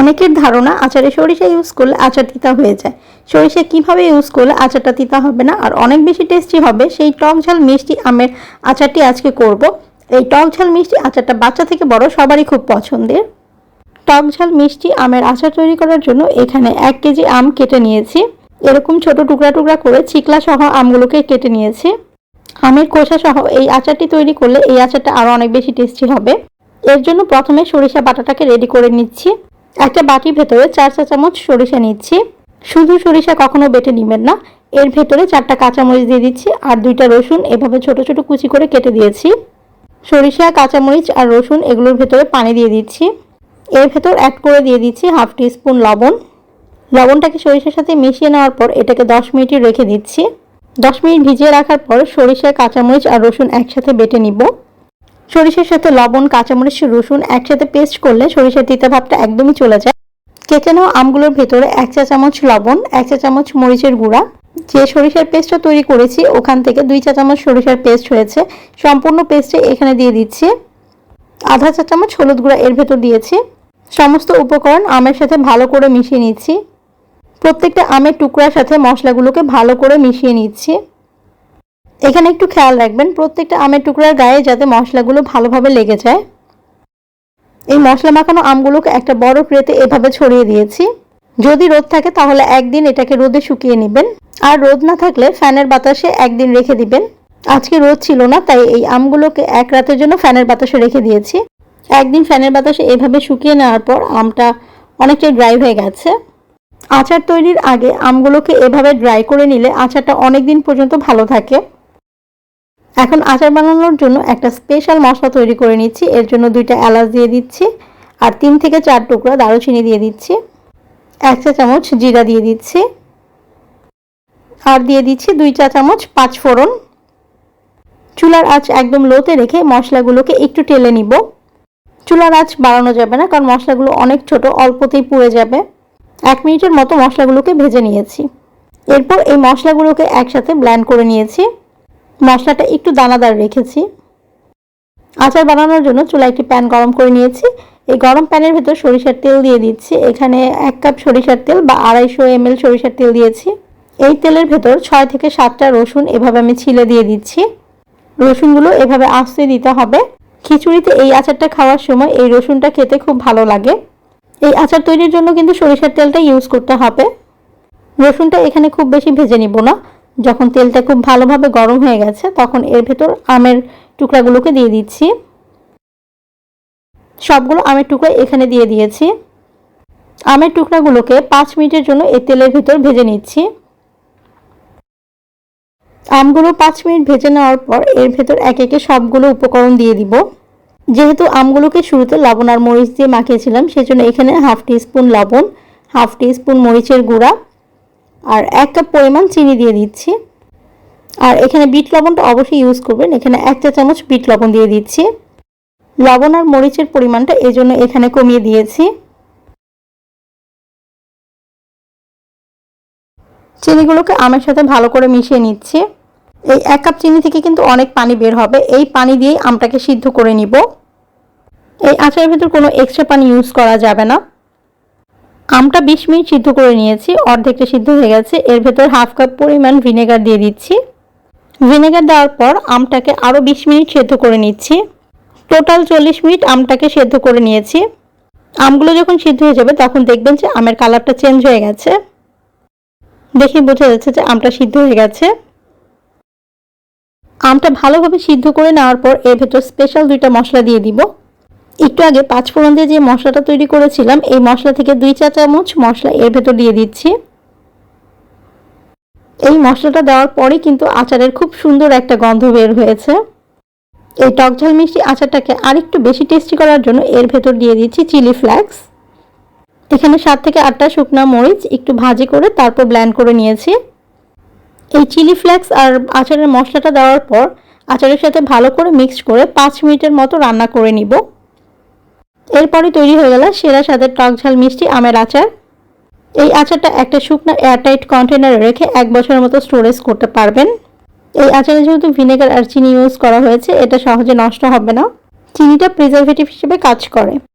অনেকের ধারণা আচারে সরিষা ইউজ করলে আচার তিতা হয়ে যায়। সরিষা কীভাবে ইউজ করলে আচারটা তিতা হবে না? আর অনেক বেশি টেস্টি হবে সেই টক ঝাল মিষ্টি আমের আচারটি আজকে করব। এই টক ঝাল মিষ্টি আচারটা বাচ্চা থেকে বড় সবারই খুব পছন্দের। টক ঝাল মিষ্টি আমের আচার তৈরি করার জন্য এখানে এক কেজি আম কেটে নিয়েছি। এরকম ছোট টুকরা টুকরা করে চিকলা সহ আমগুলোকে কেটে নিয়েছি। আমের খোসা সহ এই আচারটি তৈরি করলে এই আচারটা আরও অনেক বেশি টেস্টি হবে। এর জন্য প্রথমে সরিষা বাটাটাকে রেডি করে নিচ্ছি। একটা বাটির ভেতরে চার চা চামচ সরিষা নিচ্ছি। শুধু সরিষা কখনো বেটে নেবেন না। এর ভেতরে চারটা কাঁচামরিচ দিয়ে দিচ্ছি আর দুইটা রসুন, এভাবে ছোট ছোট কুচি করে কেটে দিয়েছি। সরিষা, কাঁচামরিচ আর রসুন এগুলোর ভেতরে পানি দিয়ে দিচ্ছি। এর ভেতর অ্যাড করে দিয়ে দিচ্ছি হাফ টি স্পুন লবণ। লবণটাকে সরিষার সাথে মিশিয়ে নেওয়ার পর এটাকে দশ মিনিটই রেখে দিচ্ছি। দশ মিনিট ভিজিয়ে রাখার পর সরিষা, কাঁচামরিচ আর রসুন একসাথে বেটে নিব। সরিষার সাথে লবণ, কাঁচামরিচ, রসুন একসাথে পেস্ট করলে সরিষার তিতা ভাবটা একদমই চলে যায়। কেটে নেওয়া আমগুলোর ভেতরে এক চা চামচ লবণ, এক চা চামচ মরিচের গুঁড়া। যে সরিষার পেস্টটা তৈরি করেছি, ওখান থেকে দুই চা চামচ সরিষার পেস্ট হয়েছে। সম্পূর্ণ পেস্টে এখানে দিয়ে দিচ্ছি। আধা চা চামচ হলুদ গুঁড়া এর ভেতর দিয়েছি। সমস্ত উপকরণ আমের সাথে ভালো করে মিশিয়ে নিচ্ছি। প্রত্যেকটা আমের টুকরার সাথে মশলাগুলোকে ভালো করে মিশিয়ে নিচ্ছি। এখানে একটু খেয়াল রাখবেন, প্রত্যেকটা আমের টুকরার গায়ে যাতে মশলাগুলো ভালোভাবে লেগে যায়। এই মশলা মাখানো আমগুলোকে একটা বড় প্লেটে এভাবে ছড়িয়ে দিয়েছি। যদি রোদ থাকে তাহলে একদিন এটাকে রোদে শুকিয়ে নেবেন। আর রোদ না থাকলে ফ্যানের বাতাসে একদিন রেখে দিবেন। আজকে রোদ ছিল না, তাই এই আমগুলোকে এক রাতের জন্য ফ্যানের বাতাসে রেখে দিয়েছি। একদিন ফ্যানের বাতাসে এভাবে শুকিয়ে নেওয়ার পর আমটা অনেকটাই ড্রাই হয়ে গেছে। আচার তৈরির আগে আমগুলোকে এভাবে ড্রাই করে নিলে আচারটা অনেক দিন পর্যন্ত ভালো থাকে। এখন আচার বানানোর জন্য একটা স্পেশাল মশলা তৈরি করে নিচ্ছি। এর জন্য দুইটা এলাচ দিয়ে দিচ্ছি আর তিন থেকে চার টুকরা দারুচিনি দিয়ে দিচ্ছি। এক চা চামচ জিরা দিয়ে দিচ্ছি। আর দিয়ে দিচ্ছি দুই চা চামচ পাঁচ ফোড়ন। চুলার আঁচ একদম লোতে রেখে মশলাগুলোকে একটু টেলে নিব। চুলার আঁচ বাড়ানো যাবে না, কারণ মশলাগুলো অনেক ছোট, অল্পতেই পুড়ে যাবে। এক মিনিটের মতো মশলাগুলোকে ভেজে নিয়েছি। এরপর এই মশলাগুলোকে একসাথে ব্ল্যান্ড করে নিয়েছি। মশলাটা একটু দানাদার রেখেছি। আচার বানানোর জন্য চুলা একটি প্যান গরম করে নিয়েছি। এই গরম প্যানের ভেতর সরিষার তেল দিয়ে দিচ্ছি। এখানে এক কাপ সরিষার তেল বা আড়াইশো এম সরিষার তেল দিয়েছি। এই তেলের ভেতর ছয় থেকে সাতটা রসুন এভাবে আমি ছিলে দিয়ে দিচ্ছি। রসুনগুলো এভাবে আস্তে দিতে হবে। খিচুড়িতে এই আচারটা খাওয়ার সময় এই রসুনটা খেতে খুব ভালো লাগে। এই আচার তৈরির জন্য কিন্তু সরিষার তেলটা ইউজ করতে হবে। রসুনটা এখানে খুব বেশি ভেজে নিব না। যখন তেলটা খুব ভালোভাবে গরম হয়ে গেছে, তখন এর ভেতর আমের টুকরাগুলোকে দিয়ে দিচ্ছি। সবগুলো আমের টুকরা এখানে দিয়ে দিয়েছি। আমের টুকরাগুলোকে পাঁচ মিনিটের জন্য এই তেলের ভিতর ভেজে নিচ্ছি। আমগুলো পাঁচ মিনিট ভেজে নেওয়ার পর এর ভেতর এক একে সবগুলো উপকরণ দিয়ে দিব। যেহেতু আমগুলোকে শুরুতে লবণ আর মরিচ দিয়ে মাখিয়েছিলাম, সেজন্য এখানে হাফ টি স্পুন লবণ, হাফ টি স্পুন মরিচের গুঁড়া আর এক কাপ পরিমাণ চিনি দিয়ে দিচ্ছি। আর এখানে বিট লবণটা অবশ্যই ইউজ করবেন। এখানে এক চা চামচ বিট লবণ দিয়ে দিচ্ছি। লবণ আর মরিচের পরিমাণটা এই জন্য এখানে কমিয়ে দিয়েছি। চিনিগুলোকে আমের সাথে ভালো করে মিশিয়ে নিচ্ছি। এই এক কাপ চিনি থেকে কিন্তু অনেক পানি বের হবে। এই পানি দিয়েই আমটাকে সিদ্ধ করে নিব। এই আচারের ভেতর কোনো এক্সট্রা পানি ইউজ করা যাবে না। আমটা বিশ মিনিট সিদ্ধ করে নিয়েছি, অর্ধেকটা সিদ্ধ হয়ে গেছে। এর ভেতর হাফ কাপ পরিমাণ ভিনেগার দিয়ে দিচ্ছি। ভিনেগার দেওয়ার পর আমটাকে আরও বিশ মিনিট সেদ্ধ করে নিচ্ছি। টোটাল চল্লিশ মিনিট আমটাকে সেদ্ধ করে নিয়েছি। আমগুলো যখন সিদ্ধ হয়ে যাবে, তখন দেখবেন যে আমের কালারটা চেঞ্জ হয়ে গেছে। দেখে বোঝা যাচ্ছে যে আমটা সিদ্ধ হয়ে গেছে। আমটা ভালোভাবে সিদ্ধ করে নেওয়ার পর এর ভেতর স্পেশাল দুইটা মশলা দিয়ে দিব। একটু আগে পাঁচ ফোড়ন দিয়ে যে মশলাটা তৈরি করেছিলাম, এই মশলা থেকে দুই চা চামচ মশলা এর ভেতর দিয়ে দিচ্ছি। এই মশলাটা দেওয়ার পরে কিন্তু আচারের খুব সুন্দর একটা গন্ধ বের হয়েছে। এই টকঝাল মিষ্টি আচারটাকে আরেকটু বেশি টেস্টি করার জন্য এর ভেতর দিয়ে দিচ্ছি চিলি ফ্লেক্স এখানে সাত থেকে আটটা শুকনো মরিচ একটু ভাজি করে তারপর ব্ল্যান্ড করে নিয়েছি। এই চিলি ফ্লেক্স আর আচারের মশলাটা দেওয়ার পর আচারের সাথে ভালো করে মিক্সড করে পাঁচ মিনিটের মতো রান্না করে নিব। এরপরে তৈরি হয়ে গেল সেরা স্বাদের টক ঝাল মিষ্টি আমের আচার। এই আচারটা একটা শুকনো এয়ারটাইট কন্টেনারে রেখে এক বছরের মতো স্টোরেজ করতে পারবেন। এই আচারে যেহেতু ভিনেগার আর চিনি ইউজ করা হয়েছে, এটা সহজে নষ্ট হবে না। চিনিটা প্রিজারভেটিভ হিসেবে কাজ করে।